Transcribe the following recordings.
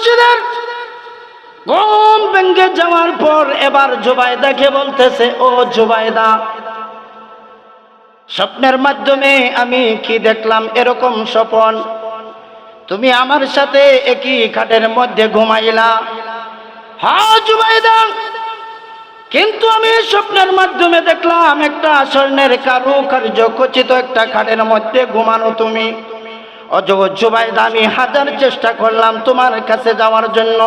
রশিদের ঘুম ভেঙ্গে যাওয়ার পর এবার জুবাইদাকে বলতেছে, ও জুবাইদা স্বপ্নের মাধ্যমে আমি কি দেখলাম এরকম স্বপন? তুমি আমার সাথে একই খাটের মধ্যে ঘুমাইলা। হা জুবাইদা কিন্তু আমি স্বপ্নের মাধ্যমে দেখলাম একটা স্বর্ণের কারুকার্য, খচিত একটা খাটের মধ্যে ঘুমানো তুমি। অজগ জুবাইদা, আমি হাজার চেষ্টা করলাম তোমার কাছে যাওয়ার জন্য।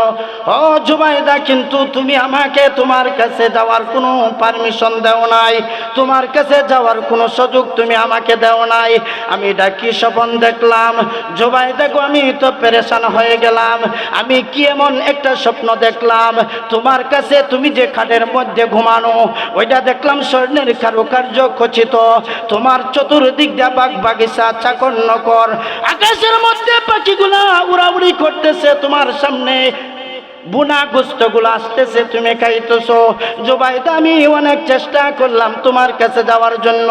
ও জুবাইদা, কিন্তু তুমি আমাকে তোমার কাছে যাওয়ার কোনো পারমিশন দেও নাই। তোমার কাছে যাওয়ার কোনো সুযোগ তুমি আমাকে দেও নাই। আমি এটা কি স্বপন দেখলাম, জুবাইদা গো, আমি তো পেরেশান হয়ে গেলাম। আমি কি এমন একটা স্বপ্ন দেখলাম, তোমার কাছে তুমি যে খাটের মধ্যে ঘুমানো, ওইটা দেখলাম স্বর্ণের কারুকার্য খচিত। তোমার চতুর্দিক দিয়ে বাগ বাগিচা চাকর নকর আকাশের মধ্যে পাখিগুলা উড়াউড়ি করতেছে তোমার সামনে। বুনা গুস্তগুলো আসতেছে, তুমি খাইতেছো। জুবাইদা, আমি অনেক চেষ্টা করলাম তোমার কাছে যাওয়ার জন্য।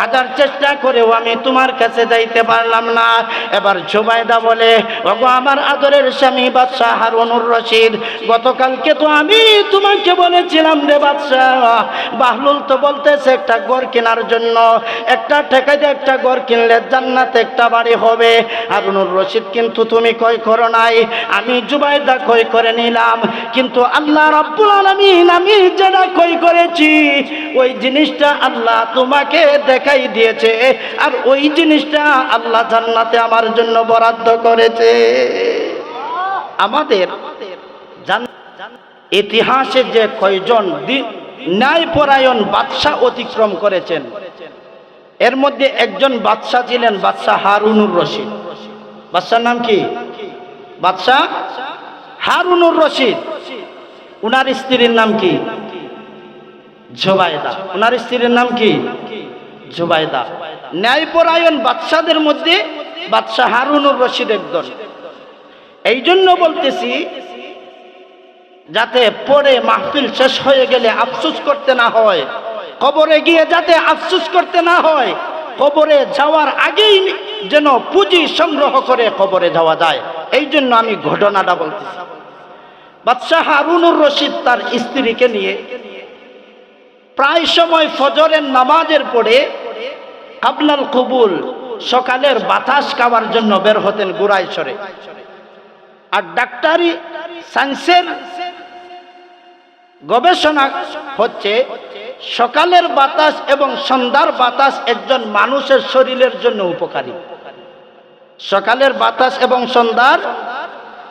হাজার চেষ্টা করেও আমি তোমার কাছে যাইতে পারলাম না। এবার জুবাইদা বলে, ওগো, আমার আদরের স্বামী বাদশাহ হারুনুর রশিদ, গতকালকে তো আমি তোমাকে বলেছিলাম রে বাদশাহ, বাহলুল তো বলতেছে একটা ঘর কেনার জন্য। একটা ঠেকাইতে একটা ঘর কিনলে জান্নাতে একটা বাড়ি হবে। হারুনুর রশিদ, কিন্তু তুমি কয় করো নাই? আমি জুবাইদা কই করে নিলাম কিন্তু আল্লাহ রাব্বুল আলামিন আমি যেটা কই করেছি, ওই জিনিসটা আল্লাহ তোমাকে দেখাই দিয়েছে, আর ওই জিনিসটা আল্লাহ জান্নাতে আমার জন্য বরাদ্দ করেছে। আমাদের ইতিহাসে যে কয়জন ন্যায়পরায়ণ বাদশাহ অতিক্রম করেছেন, এর মধ্যে একজন বাদশাহ ছিলেন বাদশাহ হারুনুর রশিদ। বাদশার নাম কি? বাদশাহ হারুনুর রশিদ। উনার স্ত্রীর নাম কি? জোবায়দা। উনার স্ত্রীর নাম কি? জুবাইদা ন্যায়পরায়ণ বাদশাদের মধ্যে বাদশাহ হারুনুর রশিদ একজন। এই জন্য বলতেছি, যাতে পরে মাহফিল শেষ হয়ে গেলে আফসুস করতে না হয়, কবরে গিয়ে যাতে আফসুস করতে না হয়, কবরে যাওয়ার আগেই যেন পুঁজি সংগ্রহ করে কবরে যাওয়া যায়। এই জন্য আমি ঘটনাটা বলতেছি। বাদশাহ হারুনুর রশিদ তার স্ত্রীকে নিয়ে প্রায় সময় ফজরের নামাজের পরে কাবলাল কবুল সকালের বাতাস খাওয়ার জন্য বের হতেন গুড়াইছড়ে আর ডাক্তারি সায়েন্সের গবেষণা হচ্ছে সকালের বাতাস এবং সন্ধ্যার বাতাস একজন মানুষের শরীরের জন্য উপকারী। সকালের বাতাস এবং সন্ধ্যার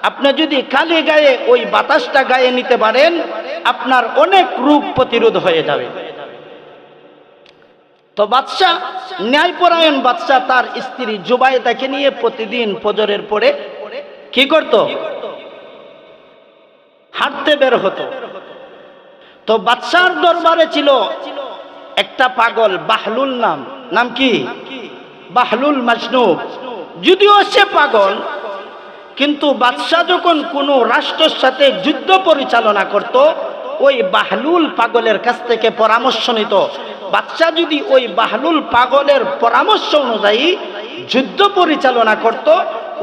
আপনি যদি খালি গায়ে ওই বাতাসটা গায়ে নিতে পারেন, আপনার অনেক রোগ প্রতিরোধ হয়ে যাবে। তো বাদশাহ ন্যায়পরায়ণ বাদশাহ তার স্ত্রী জুবাইদাকে নিয়ে প্রতিদিন ফজরের পরে কি করত? হাঁটতে বের হতো। তো বাদশার দরবারে ছিল একটা পাগল, বাহলুল নাম। নাম কি? বাহলুল মাজনু যদিও সে পাগল কিন্তু বাদশাহ যখন কোনো রাষ্ট্রের সাথে যুদ্ধ পরিচালনা করত, ওই বাহলুল পাগলের কাছ থেকে পরামর্শ নিত। বাদশাহ যদি ওই বাহলুল পাগলের পরামর্শ অনুযায়ী যুদ্ধ পরিচালনা করত,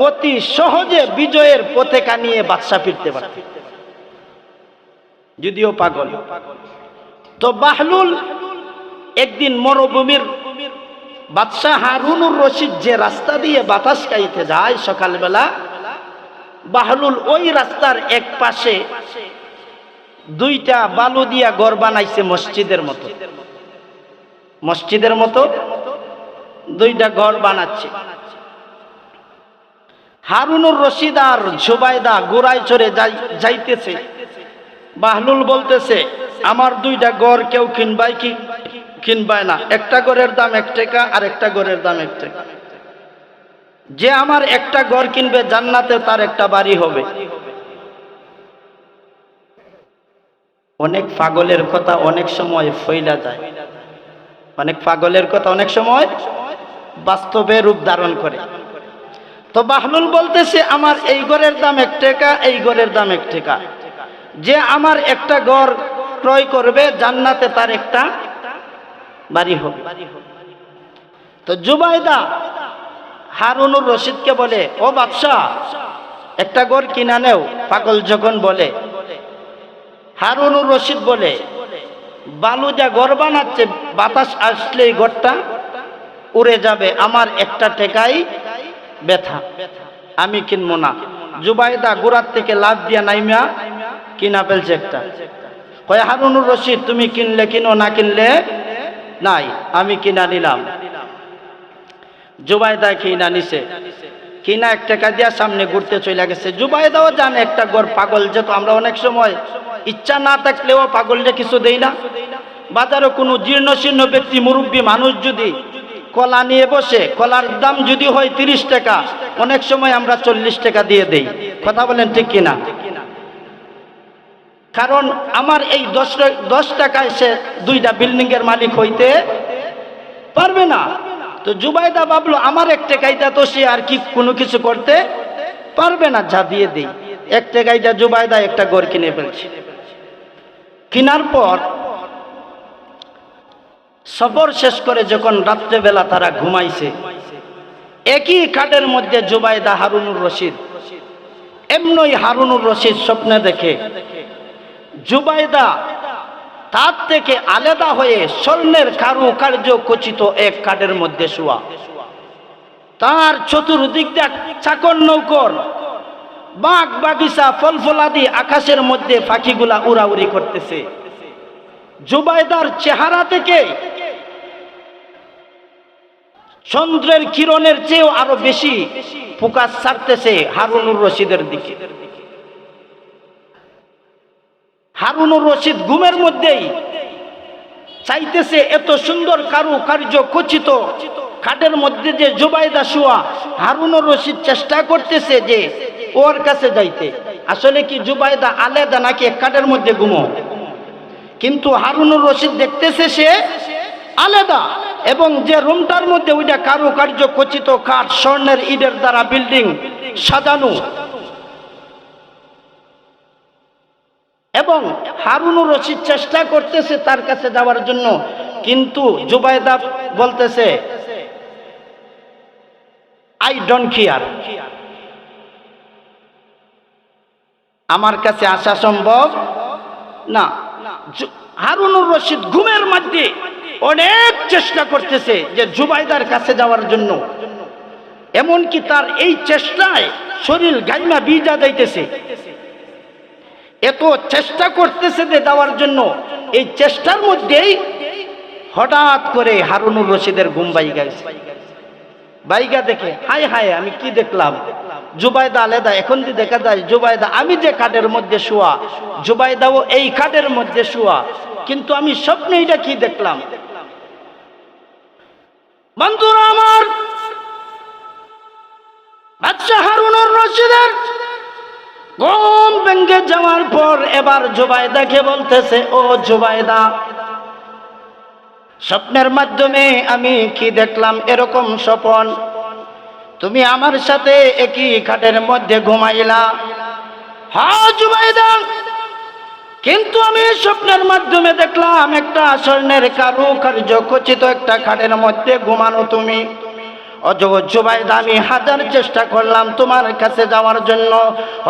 অতি সহজে বিজয়ের পতাকা নিয়ে বাদশাহ ফিরতে পারত। যদিও পাগল। তো বাহলুল একদিন মরুভূমির বাদশাহ হারুনুর রশিদ যে রাস্তা দিয়ে বাতাস খাইতে যায় সকালবেলা বাহলুল ওই রাস্তার এক পাশে দুইটা বালু দিয়া ঘর বানাইছে মসজিদের মতো। মসজিদের মতো দুইটা ঘর বানাচ্ছে। হারুনুর রশিদ আর জুবাইদা গোড়ায় চড়ে যাই- যাইতেছে। বাহলুল বলতেছে, আমার দুইটা গড় কেউ কিনবাই কি কিনবায় না। একটা গড়ের দাম এক টাকা আর একটা গড়ের দাম এক টাকা। যে আমার একটা গড় কিনবে, জান্নাতে তার একটা বাড়ি হবে। অনেক পাগলের কথা অনেক সময় ফইলা যায়। অনেক পাগলের কথা অনেক সময় বাস্তবে রূপ ধারণ করে। তো বাহলুল বলতেছে, আমার এই গড়ের দাম এক টাকা, এই গড়ের দাম এক টাকা। যে আমার একটা গড় ক্রয় করবে, জান্নাতে তার একটা বাড়ি হবে। তো জুবাইদা হারুনুর রশিদকে বলে, ও বাদশাহ একটা গড় কিনা নেও পাগল যখন বলে। হারুনুর রশিদ বলে, বালু যা গড় বানাচ্ছে, বাতাস আসলে এই গড়টা উড়ে যাবে, আমার একটা টেকাই ব্যথা, আমি কিনবো না। জুবাইদা গোড়ার থেকে লাভ দিয়া নাইমিয়া কিনা ফেলছে একটা। কয়, হারুনুর রশিদ, তুমি কিনলে কিনো, না কিনলে নাই, আমি কিনা নিলাম। জুবাইদা কিনা নিছে। কিনা এক টাকা দিয়া সামনে ঘুরতে চলে গেছে। জুবাইদাও জানে একটা গড় পাগল যেহেতু আমরা অনেক সময় ইচ্ছা না থাকলেও পাগলটা কিছু দেই না। বাজারে কোনো জীর্ণ শীর্ণ ব্যক্তি, মুরব্বী মানুষ যদি কলা নিয়ে বসে, কলার দাম যদি হয় তিরিশ টাকা, অনেক সময় আমরা চল্লিশ টাকা দিয়ে দেই। কথা বলেন ঠিক কিনা? কারণ আমার এই দশ দশ টাকায় সে দুইটা বিল্ডিং এর মালিক হইতে পারবে না। তো জুবাইদা ভাবলো, আমার এক টাকাইটা তো সে আর কি কোনো কিছু করতে পারবে না, যা দিয়ে দিই। এক টাকাইটা জুবাইদা একটা গড় কিনে ফেলছে। কেনার পর সফর শেষ করে যখন রাত্রেবেলা তারা ঘুমাইছে, একই খাটের মধ্যে জুবাইদা হারুনুর রশিদ, এমনই হারুনুর রশিদ স্বপ্নে দেখে, জুবাইদা তার থেকে আলাদা হয়ে স্বর্ণের কারু কার্য খচিত এক কাঠের মধ্যে শোয়া। তার চতুর্দিক চাকর নৌকর, বাঘ বাগিচা ফল ফলাদি আকাশের মধ্যে পাখিগুলা উড়াউড়ি করতেছে। জুবাইদার চেহারা থেকে চন্দ্রের কিরণের চেয়েও আরও বেশি ফোকাস ছাড়তেছে হারুনুর রশিদের দিকে। হারুনুর রশিদ ঘুমের মধ্যেই চাইতেছে এত সুন্দর কারু কার্য খচিত। খাটের মধ্যে যে জুবাইদা শুয়া হারুনুর রশিদ চেষ্টা করতেছে যে ওর কাছে যাইতে। আসলে কি জুবাইদা আলেদা নাকি এক খাটের মধ্যে ঘুমো? কিন্তু হারুনুর রশিদ দেখতেছে সে আলাদা এবং যে রুমটার মধ্যে ওইটা কারু কার্য খচিত কাঠ স্বর্ণের ইটের দ্বারা বিল্ডিং সাজানো। এবং হারুনুর রশিদ চেষ্টা করতেছে তার কাছে যাওয়ার জন্য। কিন্তু জুবাইদা বলতেছে আই ডোন্ট কেয়ার আমার কাছে আসা সম্ভব না। হারুনুর রশিদ ঘুমের মধ্যে অনেক চেষ্টা করতেছে যে জুবাইদার কাছে যাওয়ার জন্য। এমনকি তার এই চেষ্টায় শরীর গাইমা বিজা যাইতেছে। এত চেষ্টা করতেছে যে দেওয়ার জন্য। এই চেষ্টার মধ্যেই হঠাৎ করে হারুনুর রশিদের ঘুম বাইগা গেছে। বাইগা দেখে হাই হাই আমি কি দেখলাম? জুবাইদা আলেদা, এখন যে দেখা যায় জুবাইদা আমি যে কাঠের মধ্যে শোয়া জুবাইদাও এই কাঠের মধ্যে শোয়া, কিন্তু আমি স্বপ্নে এটা কি দেখলাম? বন্ধুরা আমার বাচ্চা হারুনুর রশিদের ঘুম ভেঙ্গে যাওয়ার পর এবার জুবাইদাকে বলতেছে, ও জুবাইদা, স্বপ্নের মাধ্যমে আমি কি দেখলাম এরকম স্বপন? তুমি আমার সাথে একই খাটের মধ্যে ঘুমাইলা। হা জুবাইদা, কিন্তু আমি স্বপ্নের মাধ্যমে দেখলাম একটা স্বর্ণের কারু কার্য খচিত একটা খাটের মধ্যে ঘুমানো তুমি। অজগ জুবাইদা, আমি হাজার চেষ্টা করলাম তোমার কাছে যাওয়ার জন্য।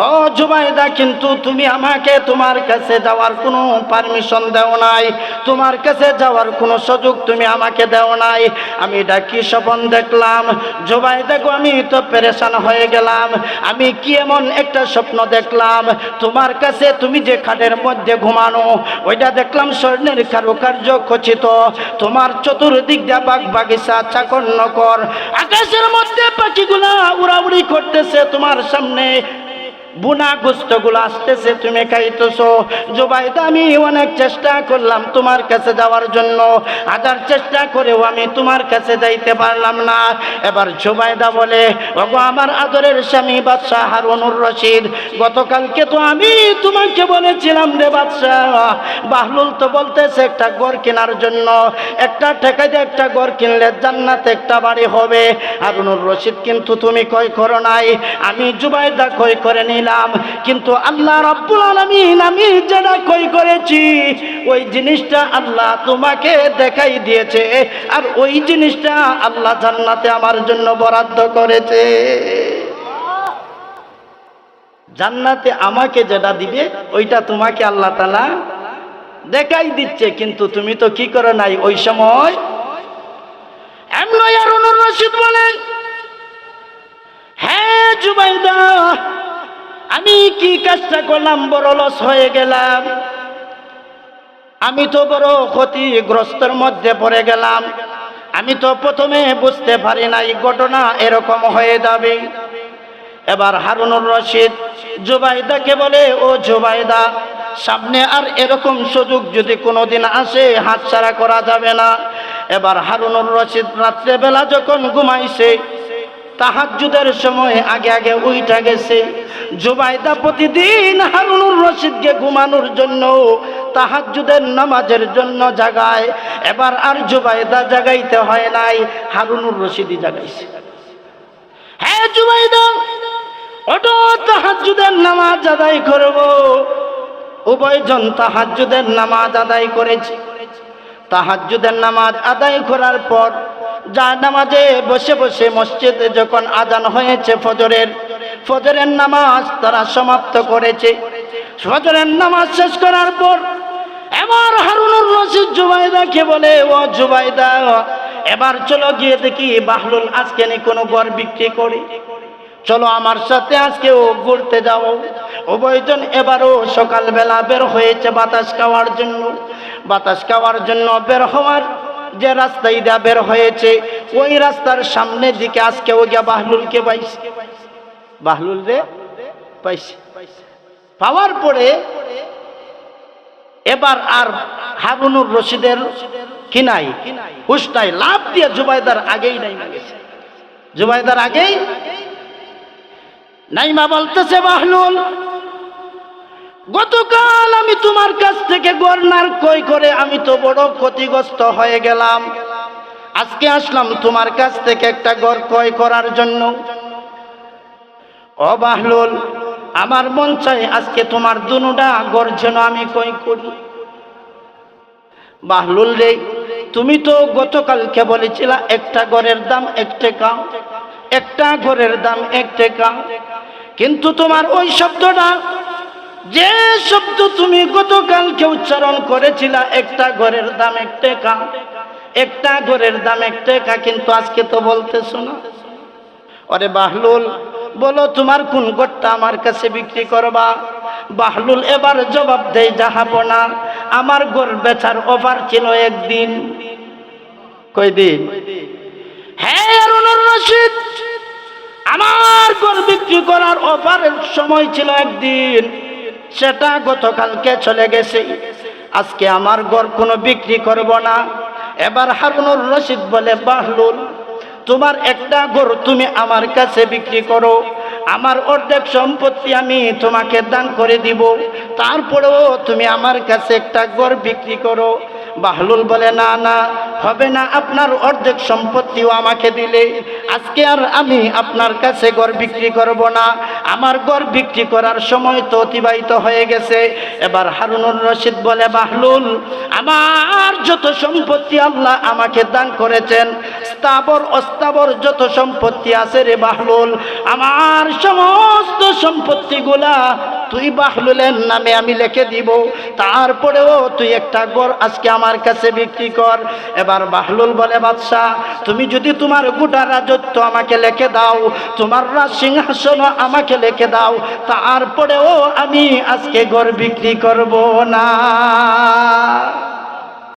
ও জুবাইদা, কিন্তু তুমি আমাকে তোমার কাছে যাওয়ার কোনো পারমিশন দেও নাই। তোমার কাছে যাওয়ার কোনো সুযোগ তুমি আমাকে দেও নাই। আমি এটা কি স্বপন দেখলাম, জুবাইদা গো, আমি তো পেরেশান হয়ে গেলাম। আমি কি এমন একটা স্বপ্ন দেখলাম, তোমার কাছে তুমি যে খাটের মধ্যে ঘুমানো, ওইটা দেখলাম স্বর্ণের কারুকার্য খচিত। তোমার চতুর্দিক দিয়ে বাগ বাগিচা চাকর নকর আকাশের মধ্যে পাখিগুলা উড়াউড়ি করতেছে তোমার সামনে। বুনা গুলো আসতেছে, তুমি খাইতেছো। জুবাইদা, আমি অনেক চেষ্টা করলাম তোমার কাছে যাওয়ার জন্য। হাজার চেষ্টা করেও আমি তোমার কাছে যাইতে পারলাম না। এবার জুবাইদা বলে, ওগো, আমার আদরের স্বামী বাদশাহ হারুনুর রশিদ, গতকালকে তো আমি তোমাকে বলেছিলাম রে বাদশাহ, বাহলুল তো বলতেছে একটা গড় কেনার জন্য। একটা ঠেকাইতে একটা গড় কিনলে জান্নাতে একটা বাড়ি হবে। হারুনুর রশিদ কিন্তু তুমি কয় করো নাই? আমি জুবাইদা কয় করে নিলাম। কিন্তু আল্লাহ রাব্বুল আলামিন আমি যেটা কই করেছি, ওই জিনিসটা আল্লাহ তোমাকে দেখাই দিয়েছে, আর ওই জিনিসটা আল্লাহ জান্নাতে আমার জন্য বরাদ্দ করেছে। জান্নাতে আমাকে যেটা দিবে, ওইটা তোমাকে আল্লাহ তালা দেখাই দিচ্ছে, কিন্তু তুমি তো কি করো নাই ওই সময়? রশিদ বলেন হ্যাঁ জুবাইদা আমি কি কাজটা করলাম? বড় লস হয়ে গেলাম। আমি তো বড় ক্ষতিগ্রস্তর মধ্যে পড়ে গেলাম। আমি তো প্রথমে বুঝতে পারি নাই ঘটনা এরকম হয়ে যাবে। এবার হারুনুর রশিদ জুবাইদাকে বলে, ও জুবাইদা, সামনে আর এরকম সুযোগ যদি কোনোদিন আসে, হাতছাড়া করা যাবে না। এবার হারুনুর রশিদ রাত্রেবেলা যখন ঘুমাইছে তাহাজ্জুদের সময় আগে আগে উইটা গেছে। জুবাইদা প্রতিদিন হারুনুর রশিদকে ঘুমানোর জন্য, তাহাজ্জুদের নামাজের জন্য জাগায়। এবার আর জুবাইদা জাগাইতে হয় নাই, হারুনুর রশিদই জাগাইছে। হ্যাঁ জুবাইদা ওটো তাহাজ্জুদের নামাজ আদায় করব। উভয়জন তাহাজ্জুদের নামাজ আদায় করেছে। তাহাজ্জুদের নামাজ আদায় করার পর যা নামাজে বসে বসে মসজিদে যখন আজান হয়েছে ফজরের ফজরের নামাজ তারা সমাপ্ত করেছে। ফজরের নামাজ শেষ করার পর এবার হারুনুর রশিদ জুবাইদাকে বলে, ও জুবাইদা, এবার চলো গিয়ে দেখি বাহলুল আজকে নি কোনো ঘর বিক্রি করি। চলো আমার সাথে আজকে ও ঘুরতে যাও। উভয়জন এবারও সকালবেলা বের হয়েছে বাতাস খাওয়ার জন্য। বাতাস খাওয়ার জন্য বের হওয়ার যে রাস্তায় দিয়ে বের হয়েছে, ওই রাস্তার সামনে দিকে আজকে ও গিয়া বাহলুলকে পাইছে। বাহলুল রে? পাইছে। পাওয়ার পরে এবার আর হারুনুর রশিদের কি নাই, হুশ নাই লাভ দিয়ে জুবাইদার আগেই নাই গেছে। জুবাইদার আগেই নাইমা বলতেছে, বাহলুল গতকাল আমি তোমার কাছ থেকে গর্নার কই করে আমি তো বড় ক্ষতিগ্রস্ত হয়ে গেলাম। আজকে আসলাম তোমার কাছ থেকে একটা গড় ক্রয় করার জন্য। ও বাহলুল আমার মন চাই আজকে তোমার দুনুটা গড় যেন আমি কই করি। বাহলুল রে, তুমি তো গতকালকে বলেছিলা একটা গড়ের দাম এক টাকা, একটা ঘরের দাম এক টাকা। কিন্তু তোমার ওই শব্দটা যে শব্দ তুমি গতকালকে উচ্চারণ করেছিলা, একটা ঘরের দাম এক টাকা। একটা ঘরের দাম এক টাকা, কিন্তু আজকে তো বলতেছো না। অরে বাহলুল, বলো তোমার কোন গড়টা আমার কাছে বিক্রি করবা? বাহলুল, এবার জবাব দেয় না আমার গড় বেচার অফার ছিল একদিন। কই দিন হ্যাঁ অরুণুর রশিদ, আমার গড় বিক্রি করার অফারের সময় ছিল একদিন। সেটা গতকালকে চলে গেছে। আজকে আমার ঘর কোনো বিক্রি করব না। এবার হারুনুর রশিদ বলে, বাহলুল, তোমার একটা গরু তুমি আমার কাছে বিক্রি করো। আমার অর্ধেক সম্পত্তি আমি তোমাকে দান করে দিব। তারপরেও তুমি আমার কাছে একটা গড় বিক্রি করো। বাহলুল বলে, না না, হবে না আপনার অর্ধেক সম্পত্তিও আমাকে দিলে। আজকে আর আমি আপনার কাছে গড় বিক্রি করব না। আমার গড় বিক্রি করার সময় তো অতিবাহিত হয়ে গেছে। এবার হারুনুর রশিদ বলে, বাহলুল, আমার যত সম্পত্তি আল্লাহ আমাকে দান করেছেন স্থাবর অস্থাবর যত সম্পত্তি আছে রে বাহলুল, আমার সমস্ত সম্পত্তিগুলা তুই বাহলুলের নামে আমি লিখে দিব। তারপরেও তুই একটা গড় আজকে আমার কাছে বিক্রি কর। এবার বাহলুল বলে বাদশাহ তুমি যদি তোমার গোটা রাজত্ব আমাকে লেখে দাও, তোমার রাজ সিংহাসন আমাকে লেখে দাও, তারপরেও আমি আজকে গড় বিক্রি করব না।